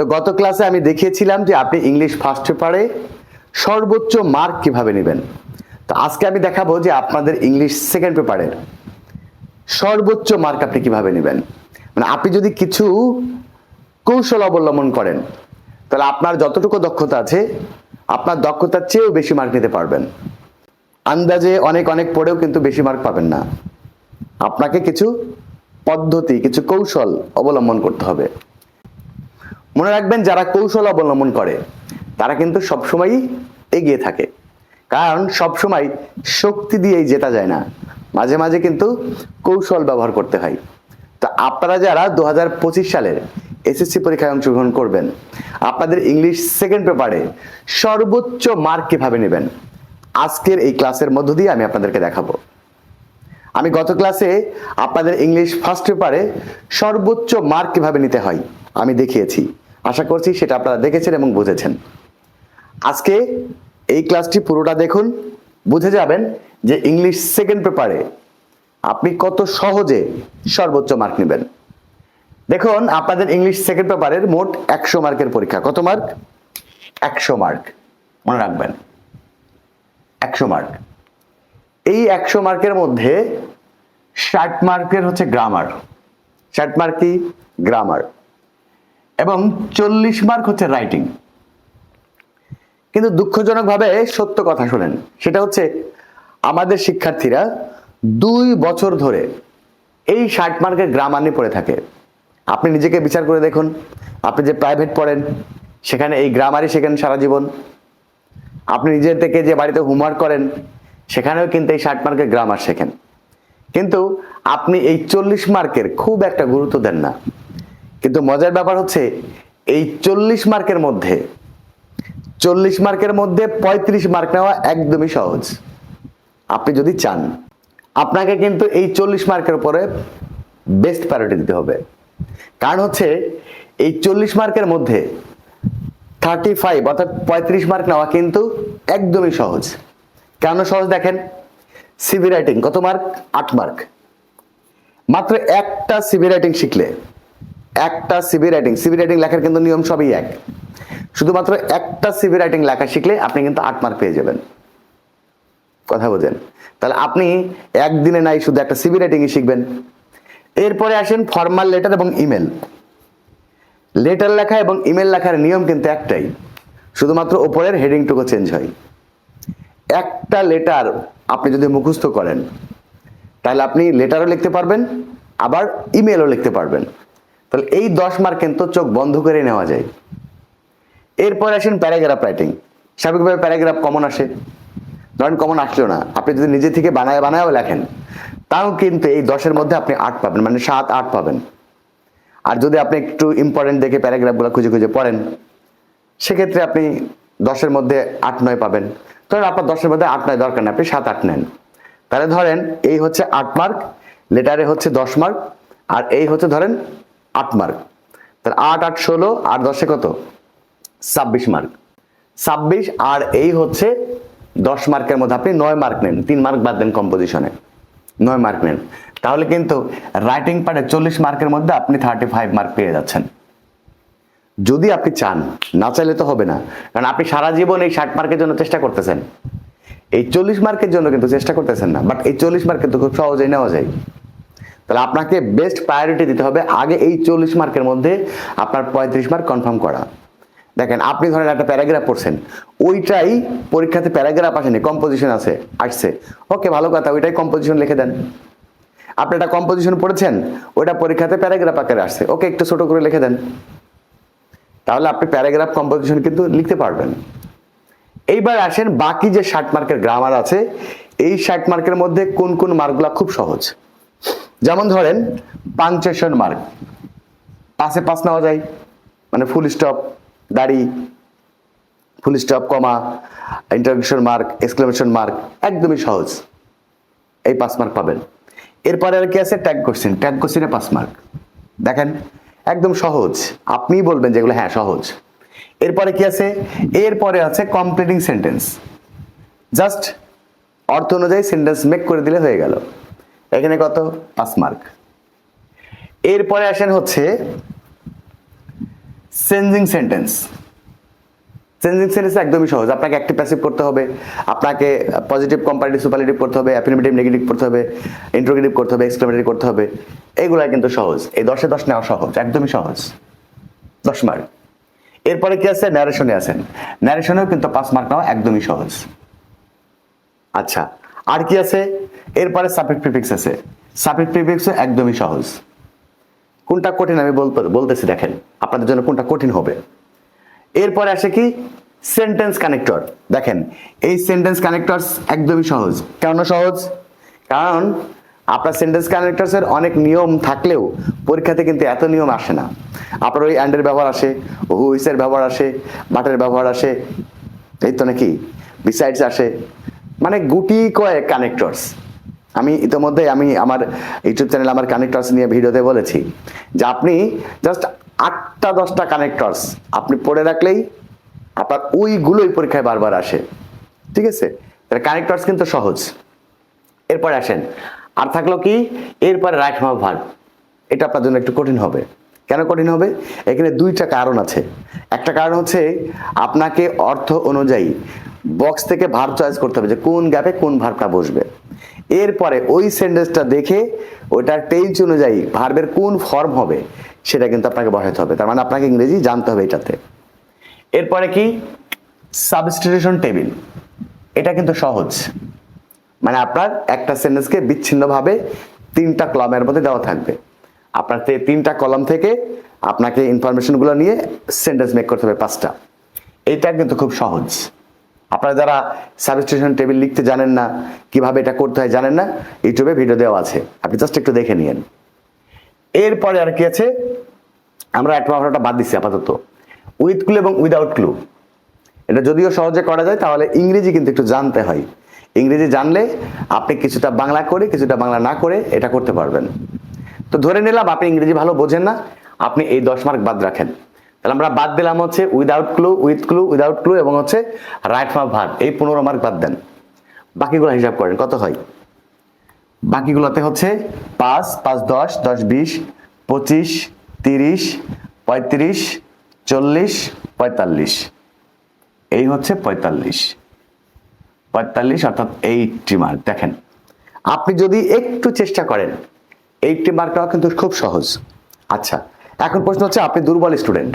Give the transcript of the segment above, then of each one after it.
তো গত ক্লাসে আমি দেখিয়েছিলাম যে আপনি ইংলিশ ফার্স্ট পেপারে সর্বোচ্চ মার্ক কীভাবে নেবেন। তো আজকে আমি দেখাবো যে আপনাদের ইংলিশ সেকেন্ড পেপারের সর্বোচ্চ মার্ক আপনি কীভাবে নেবেন। মানে আপনি যদি কিছু কৌশল অবলম্বন করেন, তাহলে আপনার যতটুকু দক্ষতা আছে, আপনার দক্ষতার চেয়েও বেশি মার্ক নিতে পারবেন। আন্দাজে অনেক অনেক পড়েও কিন্তু বেশি মার্ক পাবেন না। আপনাকে কিছু পদ্ধতি, কিছু কৌশল অবলম্বন করতে হবে। মনে রাখবেন যারা কৌশল অবলম্বন করে, তারা কিন্তু সবসময়ই এগিয়ে থাকে। কারণ সবসময় শক্তি দিয়েই জেতা যায় না। মাঝে মাঝে কিন্তু কৌশল ব্যবহার করতে হয়। তা আপনারা যারা দু হাজার পঁচিশ সালের এসএসসি পরীক্ষায় অংশগ্রহণ করবেন, আপনাদের ইংলিশ সেকেন্ড পেপারে সর্বোচ্চ মার্ক কীভাবে নেবেন, আজকের এই ক্লাসের মধ্য দিয়ে আমি আপনাদেরকে দেখাবো। আমি গত ক্লাসে আপনাদের ইংলিশ ফার্স্ট পেপারে সর্বোচ্চ মার্ক কীভাবে নিতে হয় আমি দেখিয়েছি। আশা করছি সেটা আপনারা দেখেছেন এবং বুঝেছেন। আজকে এই ক্লাসটি পুরোটা দেখুন, বুঝে যাবেন যে ইংলিশ সেকেন্ড পেপারে আপনি কত সহজে সর্বোচ্চ মার্ক নেবেন। দেখুন, আপনাদের ইংলিশ সেকেন্ড পেপারের মোট একশো মার্কের পরীক্ষা। কত মার্ক একশো মার্ক মনে রাখবেন। একশো মার্ক এই একশো মার্কের মধ্যে ষাট মার্কের হচ্ছে গ্রামার ষাট মার্ক কি? গ্রামার এবং চল্লিশ মার্ক হচ্ছে রাইটিং। কিন্তু দুঃখজনকভাবে সত্য কথা শোনেন, সেটা হচ্ছে আমাদের শিক্ষার্থীরা দুই বছর ধরে এই ষাট মার্কের গ্রামার পড়ে থাকে। আপনি নিজেকে বিচার করে দেখুন, আপনি যে প্রাইভেট পড়েন, সেখানে এই গ্রামারই শেখেন সারা জীবন। আপনি নিজের থেকে যে বাড়িতে হোমওয়ার্ক করেন, সেখানেও কিন্তু এই ষাট মার্কের গ্রামার শেখেন। কিন্তু আপনি এই চল্লিশ মার্কের খুব একটা গুরুত্ব দেন না। কিন্তু মজার ব্যাপার হচ্ছে, এই চল্লিশ মার্কের মধ্যে, চল্লিশ মার্কের মধ্যে পঁয়ত্রিশ মার্ক নেওয়া একদমই সহজ। আপনি যদি চান, আপনাকে কিন্তু এই চল্লিশ মার্কের উপরে বেস্ট প্রায়োরিটি দিতে হবে। কারণ হচ্ছে, এই চল্লিশ মার্কের মধ্যে থার্টি ফাইভ অর্থাৎ পঁয়ত্রিশ মার্ক নেওয়া কিন্তু একদমই সহজ। কেন সহজ দেখেন? সিভি রাইটিং কত মার্ক? আট মার্ক। মাত্র একটা সিভি রাইটিং শিখলে একটা সিভি রাইটিং সিভি রাইটিং লেখার কিন্তু নিয়ম সবই এক। শুধুমাত্র একটা সিভি রাইটিং লেখা শিখলে আপনি কিন্তু আট মার্ক পেয়ে যাবেন। কথা বোঝেন? তাহলে আপনি একদিনে নাই শুধু একটা সিভি রাইটিংই শিখবেন। এরপরে আসেন ফর্মাল লেটার এবং ইমেল লেটার লেখা এবং ইমেল লেখার নিয়ম কিন্তু একটাই। শুধুমাত্র ওপরের হেডিংটুকু চেঞ্জ হয়। একটা লেটার আপনি যদি মুখস্থ করেন, তাহলে আপনি লেটারও লিখতে পারবেন, আবার ইমেলও লিখতে পারবেন। তাহলে এই দশ মার্ক কিন্তু চোখ বন্ধ করে নেওয়া যায়। এরপর আসেন প্যারাগ্রাফ রাইটিং স্বাভাবিকভাবে প্যারাগ্রাফ কমন আসে। ধরেন কমন আসলো না। আপনি যদি নিজে থেকে বানায়, বানায়ও লেখেন, তাও কিন্তু এই দশের মধ্যে আপনি আট পাবেন মানে সাত, আট পাবেন। আর যদি আপনি একটু ইম্পর্টেন্ট দেখে প্যারাগ্রাফগুলো খুঁজে খুঁজে পড়েন, সেক্ষেত্রে আপনি দশের মধ্যে আট, নয় পাবেন। ধরেন আপনার দশের মধ্যে আট, নয় দরকার নেই, আপনি সাত, আট নেন। তাহলে ধরেন এই হচ্ছে আট মার্ক লেটারে হচ্ছে দশ মার্ক আর এই হচ্ছে ধরেন আট মার্ক। তাহলে আট আট, ষোলো আর দশে কত? ছাব্বিশ মার্ক। ছাব্বিশ আর এই হচ্ছে দশ মার্কের মধ্যে আপনি নয় মার্ক নেন। তিন মার্ক বাদ দেন কম্পোজিশনে নয় মার্ক নেন। তাহলে কিন্তু রাইটিং পার্টে চল্লিশ মার্কের মধ্যে আপনি থার্টি ফাইভ মার্ক পেয়ে যাচ্ছেন। যদি আপনি চান, না চাইলে তো হবে না। কারণ আপনি সারা জীবন এই ষাট মার্কের জন্য চেষ্টা করতেছেন। এই চল্লিশ মার্কের জন্য কিন্তু চেষ্টা করতেছেন না। বাট এই চল্লিশ মার্ক কিন্তু খুব সহজেই নেওয়া যায়। তাহলে আপনাকে বেস্ট প্রায়োরিটি দিতে হবে আগে এই চল্লিশ মার্কের মধ্যে আপনার পঁয়ত্রিশ মার্ক কনফার্ম করা। দেখেন, আপনি ধরেন একটা প্যারাগ্রাফ পড়ছেন, ওইটাই পরীক্ষাতে প্যারাগ্রাফ আসেনি কম্পোজিশন আছে, আসছে। ওকে, ভালো কথা, ওইটাই কম্পোজিশন লিখে দেন। আপনি একটা কম্পোজিশন পড়েছেন, ওইটা পরীক্ষাতে প্যারাগ্রাফ আকারে আসছে, ওকে একটু ছোট করে লিখে দেন। তাহলে আপনি প্যারাগ্রাফ কম্পোজিশন কিন্তু লিখতে পারবেন। এইবার আসেন বাকি যে ষাট মার্কের গ্রামার আছে, এই ষাট মার্কের মধ্যে কোন কোন মার্কগুলো খুব সহজ। যেমন ধরেন পাংচুয়েশন মার্ক পাশে পাস নেওয়া যায় মানে ফুল স্টপ দাড়ি full stop comma interrogation mark exclamation mark একদমই সহজ। এই পাস মার্ক পাবেন। এরপরে আর কি আছে? ট্যাগ কোশ্চেন ট্যাগ কোশ্চেনে পাস মার্ক দেখেন, একদম সহজ। আপনিই বলবেন যেগুলো হ্যাঁ সহজ। এরপরে কি আছে? এরপরে আছে কমপ্লিটিং সেন্টেন্স জাস্ট অর্থ অনুযায়ী সেন্টেন্স মেক করে দিলে হয়ে গেল। এখানে কত? পাঁচ মার্ক। এরপরে আসেন হচ্ছে চেঞ্জিং সেন্টেন্স। চেঞ্জিং সেন্টেন্স একদমই সহজ। আপনাকে অ্যাক্টিভ প্যাসিভ করতে হবে, আপনাকে পজিটিভ কম্পারেটিভ সুপারলেটিভ করতে হবে অ্যাফিনিমেটিভ নেগেটিভ করতে হবে ইন্ট্রোগেটিভ করতে হবে এক্সক্লেমেটিভ করতে হবে। এগুলাই কিন্তু সহজ। এই দশে দশ নেওয়া সহজ, একদমই সহজ। দশ মার্ক। এরপরে কি আছে? ন্যারেশনে আছেন। ন্যারেশনেও কিন্তু পাঁচ মার্ক নেওয়া একদমই সহজ। আচ্ছা আর কি আছে? এরপরে সাবজেক্ট প্রিফিক্স আছে। সাবজেক্ট প্রিফিক্সও একদমই সহজ। কোনটা কঠিন আমি বলতে বলতেছি দেখেন, আপনাদের জন্য কোনটা কঠিন হবে। এরপরে আসে কি? সেন্টেন্স কানেক্টর দেখেন, এই সেন্টেন্স কানেক্টরস একদমই সহজ। কেন সহজ? কারণ আপনার সেন্টেন্স কানেক্টরসের অনেক নিয়ম থাকলেও পরীক্ষাতে কিন্তু এত নিয়ম আসে না। আপনার ওই অ্যান্ডের ব্যবহার আসে হুইসের ব্যবহার আসে বাটের ব্যবহার আসে, এই তো নাকি? বিসাইডস আসে মানে গুটি কয়েক কানেক্টরস আমি ইতিমধ্যে আমি আমার ইউটিউব চ্যানেল আমার কানেক্টরস নিয়ে ভিডিওতে বলেছি যে আপনি জাস্ট আটটা, দশটা কানেক্টরস আপনি পড়ে রাখলেই আপনার ওইগুলোই পরীক্ষায় বারবার আসে। ঠিক আছে? কানেক্টরস কিন্তু সহজ। এরপরে আসেন। আর থাকল কি? এরপরে রাইট মাপ ভাগ। এটা আপনার জন্য একটু কঠিন হবে। কেন কঠিন হবে? এখানে দুইটা কারণ আছে। একটা কারণ হচ্ছে আপনাকে অর্থ অনুযায়ী বক্স থেকে ভার চয়েস করতে হবে যে কোন গ্যাপে কোন ভারটা বসবে। এরপরে ওই সেন্টেন্সটা দেখে ওটার টেন্স অনুযায়ী ভার্বের কোন ফর্ম হবে, সেটা কিন্তু আপনাকে বসাতে হবে। তার মানে আপনাকে ইংরেজি জানতে হবে এটাতে। এরপরে কি? সাবস্টিটিউশন টেবিল এটা কিন্তু সহজ। মানে আপনার একটা সেন্টেন্সকে বিচ্ছিন্নভাবে তিনটা কলামের মধ্যে দেওয়া থাকবে। আপনার তিনটা কলাম থেকে আপনাকে ইনফরমেশনগুলো নিয়ে সেন্টেন্স মেক করতে হবে পাঁচটা। এটা কিন্তু খুব সহজ। আপনারা যারা সাবস্টিটিউশন টেবিল লিখতে জানেন না, কীভাবে এটা করতে হয় জানেন না, ইউটিউবে ভিডিও দেওয়া আছে। আপনি জাস্ট একটু দেখে নিয়েন। এরপরে আর কি আছে? আমরা এক মাফরাটা বাদ দিচ্ছি আপাতত। উইথ ক্লু এবং উইদাউট ক্লু এটা যদিও সহজে করা যায়, তাহলে ইংরেজি কিন্তু একটু জানতে হয়। ইংরেজি জানলে আপনি কিছুটা বাংলা করে, কিছুটা বাংলা না করে এটা করতে পারবেন। তো ধরে নিলাম, আপনি ইংরেজি ভালো বোঝেন না, আপনি এই দশ মার্ক বাদ রাখেন। তাহলে আমরা বাদ দিলাম হচ্ছে without clue with clue without clue এবং হচ্ছে রাইট মার্ক ভার এই পনেরো মার্ক বাদ দেন। বাকিগুলো হিসাব করেন, কত হয়? বাকিগুলোতে হচ্ছে পাঁচ পাঁচ, দশ দশ, বিশ, পঁচিশ, তিরিশ, পঁয়ত্রিশ, চল্লিশ, পঁয়তাল্লিশ। এই হচ্ছে পঁয়তাল্লিশ। পঁয়তাল্লিশ অর্থাৎ এইটটি মার্ক দেখেন, আপনি যদি একটু চেষ্টা করেন এইটটি মার্কটাও কিন্তু খুব সহজ। আচ্ছা এখন প্রশ্ন হচ্ছে, আপনি দুর্বল স্টুডেন্ট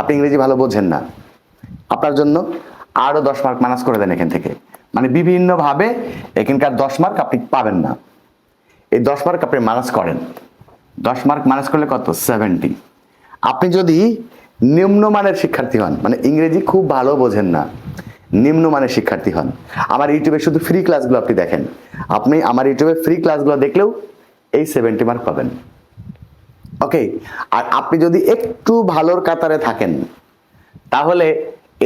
আপনি ইংরেজি ভালো বোঝেন না। আপনার জন্য আরও দশ মার্ক মাইনাস করে দেন এখান থেকে। মানে বিভিন্নভাবে এখানকার দশ মার্ক আপনি পাবেন না। এই দশ মার্ক আপনি মাইনাস করেন। দশ মার্ক মাইনাস করলে কত? সেভেন্টি আপনি যদি নিম্নমানের শিক্ষার্থী হন মানে ইংরেজি খুব ভালো বোঝেন না নিম্নমানের শিক্ষার্থী হন, আমার ইউটিউবে শুধু ফ্রি ক্লাসগুলো আপনি দেখেন। আপনি আমার ইউটিউবে ফ্রি ক্লাসগুলো দেখলেও এই সেভেন্টি মার্ক পাবেন। ওকে আর আপনি যদি একটু ভালোর কাতারে থাকেন, তাহলে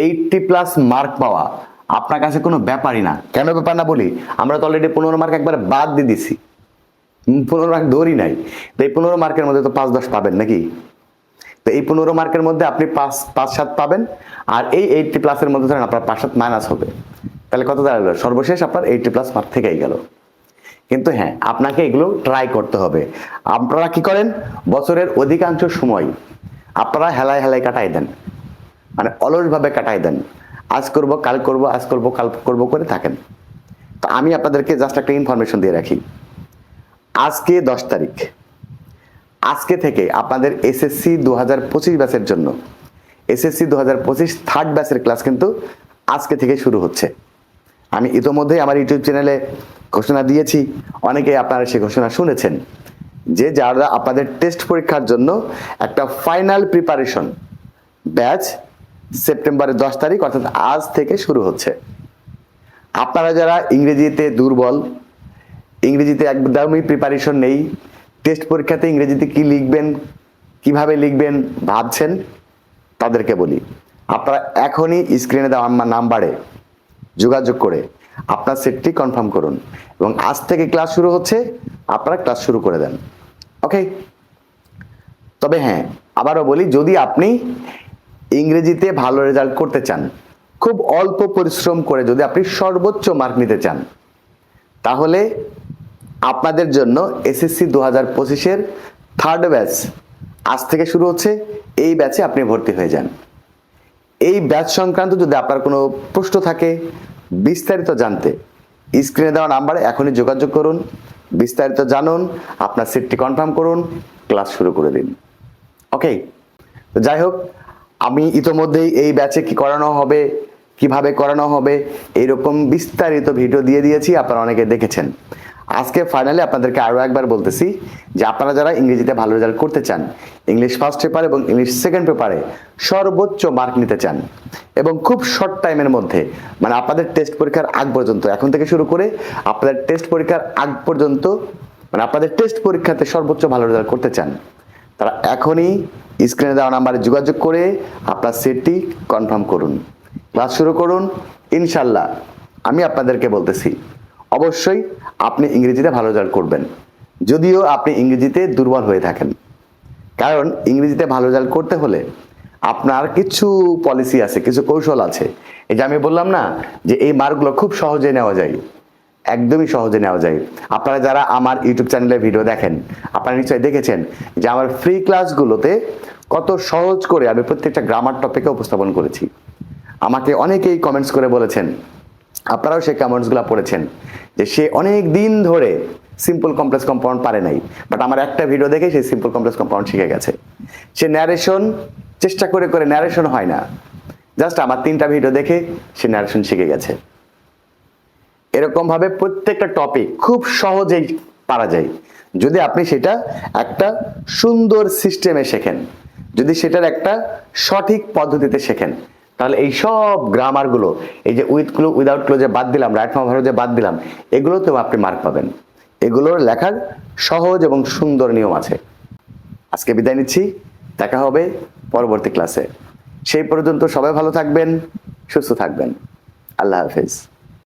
এইটটি প্লাস মার্ক পাওয়া আপনার কাছে কোনো ব্যাপারই না। কেন ব্যাপার না বলি? আমরা তো অলরেডি পনেরো মার্ক একবার বাদ দিয়ে দিছি। পনেরো মার্ক দৌড়ই নাই। তো এই পনেরো মার্কের মধ্যে তো পাঁচ দশ পাবেন নাকি? তো এই পনেরো মার্কের মধ্যে আপনি পাঁচ পাঁচ সাত পাবেন, আর এই এইটটি প্লাসের মধ্যে ধরেন আপনার পাঁচ সাত মাইনাস হবে। তাহলে কত দাঁড়াল? সর্বশেষ আপনার এইটটি প্লাস মার্ক থেকেই গেল। কিন্তু হ্যাঁ আপনাকে এগুলো ট্রাই করতে হবে। আপনারা কি করেন? বছরের অধিকাংশ সময় আপনারা হেলায় হেলায় কাটাই দেন। মানে অলসভাবে কাটাই দেন। আজ করব, কাল করব, আজ করব, কাল করব করে থাকেন। তো আমি আপনাদেরকে জাস্ট একটা ইনফরমেশন দিয়ে রাখি। আজকে দশ তারিখ। আজকে থেকে আপনাদের এসএসসি দু হাজার পঁচিশ ব্যাচের জন্য এসএসসি দু হাজার পঁচিশ থার্ড ব্যাচের ক্লাস কিন্তু আজকে থেকে শুরু হচ্ছে। আমি ইতোমধ্যেই আমার ইউটিউব চ্যানেলে ঘোষণা দিয়েছি। অনেকেই আপনারা সে ঘোষণা শুনেছেন। যে যারা আপনাদের টেস্ট পরীক্ষার জন্য একটা ফাইনাল প্রিপারেশন ব্যাচ সেপ্টেম্বরের দশ তারিখ, অর্থাৎ আজ থেকে শুরু হচ্ছে। আপনারা যারা ইংরেজিতে দুর্বল, ইংরেজিতে একদমই প্রিপারেশন নেই টেস্ট পরীক্ষাতে ইংরেজিতে কি লিখবেন, কীভাবে লিখবেন ভাবছেন, তাদেরকে বলি। আপনারা এখনই স্ক্রিনে দেওয়া নাম্বারে যোগাযোগ করে আপনার সেটটি কনফার্ম করুন। এবং আজ থেকে ক্লাস শুরু হচ্ছে, আপনারা ক্লাস শুরু করে দেন। ওকে তবে হ্যাঁ আবারও বলি, যদি আপনি ইংরেজিতে ভালো রেজাল্ট করতে চান, খুব অল্প পরিশ্রম করে যদি আপনি সর্বোচ্চ মার্ক নিতে চান, তাহলে আপনাদের জন্য এসএসসি দু হাজার পঁচিশের থার্ড ব্যাচ আজ থেকে শুরু হচ্ছে, এই ব্যাচে আপনি ভর্তি হয়ে যান। এই ব্যাচ সংক্রান্ত যদি আপনার কোনো প্রশ্ন থাকে বিস্তারিত জানতে। স্ক্রিনে দেওয়া নাম্বারে এখনই যোগাযোগ করুন, বিস্তারিত জানুন, আপনার সিটটি কনফার্ম করুন, ক্লাস শুরু করে দিন। ওকে তো যাই হোক, আমি ইতোমধ্যেই এই ব্যাচে কি করানো হবে, কীভাবে করানো হবে এরকম বিস্তারিত ভিডিও দিয়ে দিয়েছি, আপনারা অনেকে দেখেছেন। আজকে ফাইনালি আপনাদেরকে আরও একবার বলতেছি যে আপনারা যারা ইংরেজিতে ভালো রেজাল্ট করতে চান ইংলিশ ফার্স্ট পেপার এবং ইংলিশ সেকেন্ড পেপারে সর্বোচ্চ মার্ক নিতে চান এবং খুব শর্ট টাইমের মধ্যে মানে আপনাদের টেস্ট পরীক্ষার আগ পর্যন্ত, এখন থেকে শুরু করে আপনাদের টেস্ট পরীক্ষার আগ পর্যন্ত মানে আপনাদের টেস্ট পরীক্ষাতে সর্বোচ্চ ভালো রেজাল্ট করতে চান, তারা এখনই স্ক্রিনে দেওয়া নাম্বারে যোগাযোগ করে আপনার সিটটি কনফার্ম করুন। ক্লাস শুরু করুন ইনশাল্লাহ আমি আপনাদেরকে বলতেছি। অবশ্যই আপনি ইংরেজিতে ভালো রেজাল্ট করবেন। যদিও আপনি ইংরেজিতে দুর্বল হয়ে থাকেন। কারণ ইংরেজিতে ভালো রেজাল্ট করতে হলে আপনার কিছু পলিসি আছে, কিছু কৌশল আছে। এই যে আমি বললাম না যে এই মার্কগুলো খুব সহজে নেওয়া যায়। একদমই সহজে নেওয়া যায়। আপনারা যারা আমার ইউটিউব চ্যানেলে ভিডিও দেখেন, আপনারা নিশ্চয়ই দেখেছেন যে আমার ফ্রি ক্লাসগুলোতে কত সহজ করে আমি প্রত্যেকটা গ্রামার টপিকে উপস্থাপন করেছি। আমাকে অনেকেই কমেন্টস করে বলেছেন আপনারাও সেই কমেন্টসগুলো পড়েছেন যে সে অনেক দিন ধরে সিম্পল কমপ্লেক্স কম্পাউন্ড পারে নাই। বাট আমার একটা ভিডিও দেখে সেই সিম্পল কমপ্লেক্স কম্পাউন্ড শিখে গেছে। সে ন্যারেশন চেষ্টা করে করে ন্যারেশন হয় না। জাস্ট আমার তিনটা ভিডিও দেখে সে ন্যারেশন শিখে গেছে। এরকম ভাবে প্রত্যেকটা টপিক খুব সহজেই পারা যায়। যদি আপনি সেটা একটা সুন্দর সিস্টেমে শেখেন, যদি সেটার একটা সঠিক পদ্ধতিতে শেখেন তাহলে এই সব গ্রামারগুলো এই যে উইথ ক্লু যে বাদ দিলাম রাইট ফর্ম যে বাদ দিলাম, এগুলোতেও আপনি মার্ক পাবেন। এগুলোর লেখার সহজ এবং সুন্দর নিয়ম আছে। আজকে বিদায় নিচ্ছি, দেখা হবে পরবর্তী ক্লাসে সেই পর্যন্ত সবাই ভালো থাকবেন, সুস্থ থাকবেন। আল্লাহ হাফেজ।